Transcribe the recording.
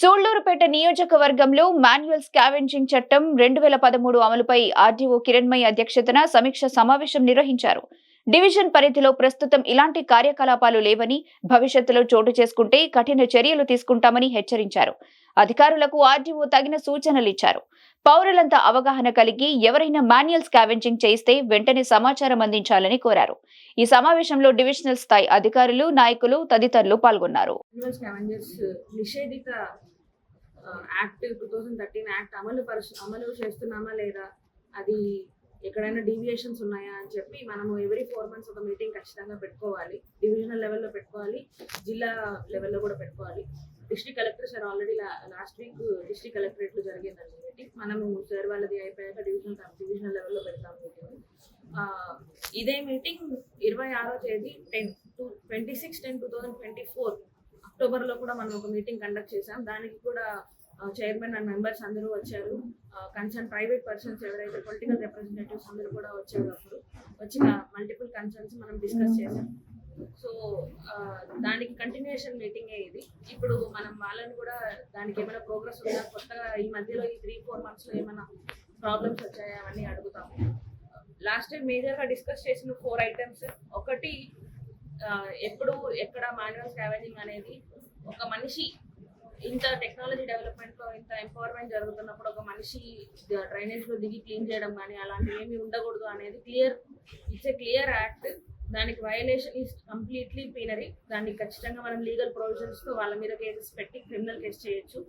సూళ్ళూరుపేట నియోజకవర్గంలో manual scavenging చట్టం రెండు వేల పదమూడు అమలుపై ఆర్డీఓ కిరణ్మయి అధ్యక్షతన సమీక్ష సమావేశం నిర్వహించారు. డివిజన్ పరిధిలో ప్రస్తుతం ఇలాంటి కార్యకలాపాలు లేవని భవిష్యత్తులో చోటు చేసుకుంటే కఠిన చర్యలు తీసుకుంటామని హెచ్చరించారు. అధికారులకు ఆర్డీఓ తగిన సూచనలు ఇచ్చారు. పౌరులంతా అవగాహన కలిగి ఎవరైనా మాన్యువల్ స్కావెంజింగ్ చేయిస్తే వెంటనే సమాచారం అందించాలని కోరారు. ఈ సమావేశంలో డివిజనల్ స్థాయి అధికారులు నాయకులు తదితరులు పాల్గొన్నారు. నిషేధిత act two thousand thirteen act అమలు పరుచు అమలు చేస్తున్నామా లేదా? అది ఎక్కడైనా డీవియేషన్స్ ఉన్నాయా అని చెప్పి మనము ఎవ్రీ ఫోర్ మంత్స్ ఒక మీటింగ్ ఖచ్చితంగా పెట్టుకోవాలి. డివిజనల్ లెవెల్లో పెట్టుకోవాలి. జిల్లా లెవెల్లో కూడా పెట్టుకోవాలి. District collector sir already last week district కలెక్టరేట్లో జరిగిందండి మీటింగ్ మనము సార్ వాళ్ళది అయిపోయాక డివిజనల్ డివిజనల్ లెవెల్లో పెడతాం మీటింగ్ uh, ఇదే మీటింగ్ ఇరవై ఆరో తేదీ ten two twenty six ten two thousand twenty four అక్టోబర్లో కూడా మనం ఒక మీటింగ్ కండక్ట్ చేసాం దానికి కూడా చైర్మన్ అండ్ మెంబర్స్ అందరూ వచ్చారు. కన్సర్న్ ప్రైవేట్ పర్సన్స్ ఎవరైతే పొలిటికల్ రిప్రజెంటేటివ్స్ అందరూ కూడా వచ్చారు అప్పుడు. వచ్చిన మల్టిపుల్ కన్సర్న్స్ మనం డిస్కస్ చేసాం సో దానికి కంటిన్యూషన్ మీటింగే ఇది. ఇప్పుడు మనం వాళ్ళని కూడా దానికి ఏమైనా ప్రోగ్రెస్ ఉందా? కొత్తగా ఈ మధ్యలో ఈ త్రీ ఫోర్ మంత్స్లో ఏమైనా ప్రాబ్లమ్స్ వచ్చాయా? అవన్నీ అడుగుతాము లాస్ట్ టైం మేజర్గా డిస్కస్ చేసిన ఫోర్ ఐటమ్స్ ఒకటి ఎప్పుడు ఎక్కడ మాన్యువల్ స్కావెంజింగ్ అనేది ఒక మనిషి ఇంత టెక్నాలజీ డెవలప్మెంట్లో ఇంత ఎంపవర్మెంట్ జరుగుతున్నప్పుడు ఒక మనిషి డ్రైనేజ్లో దిగి క్లీన్ చేయడం కానీ అలాంటివి ఏమి ఉండకూడదు అనేది clear it's a clear act దానికి వయలేషన్ ఈస్ కంప్లీట్లీ పీనరీ దానికి ఖచ్చితంగా మనం లీగల్ ప్రొవిజన్స్తో వాళ్ళ మీద కేసెస్ పెట్టి క్రిమినల్ కేసు చేయొచ్చు.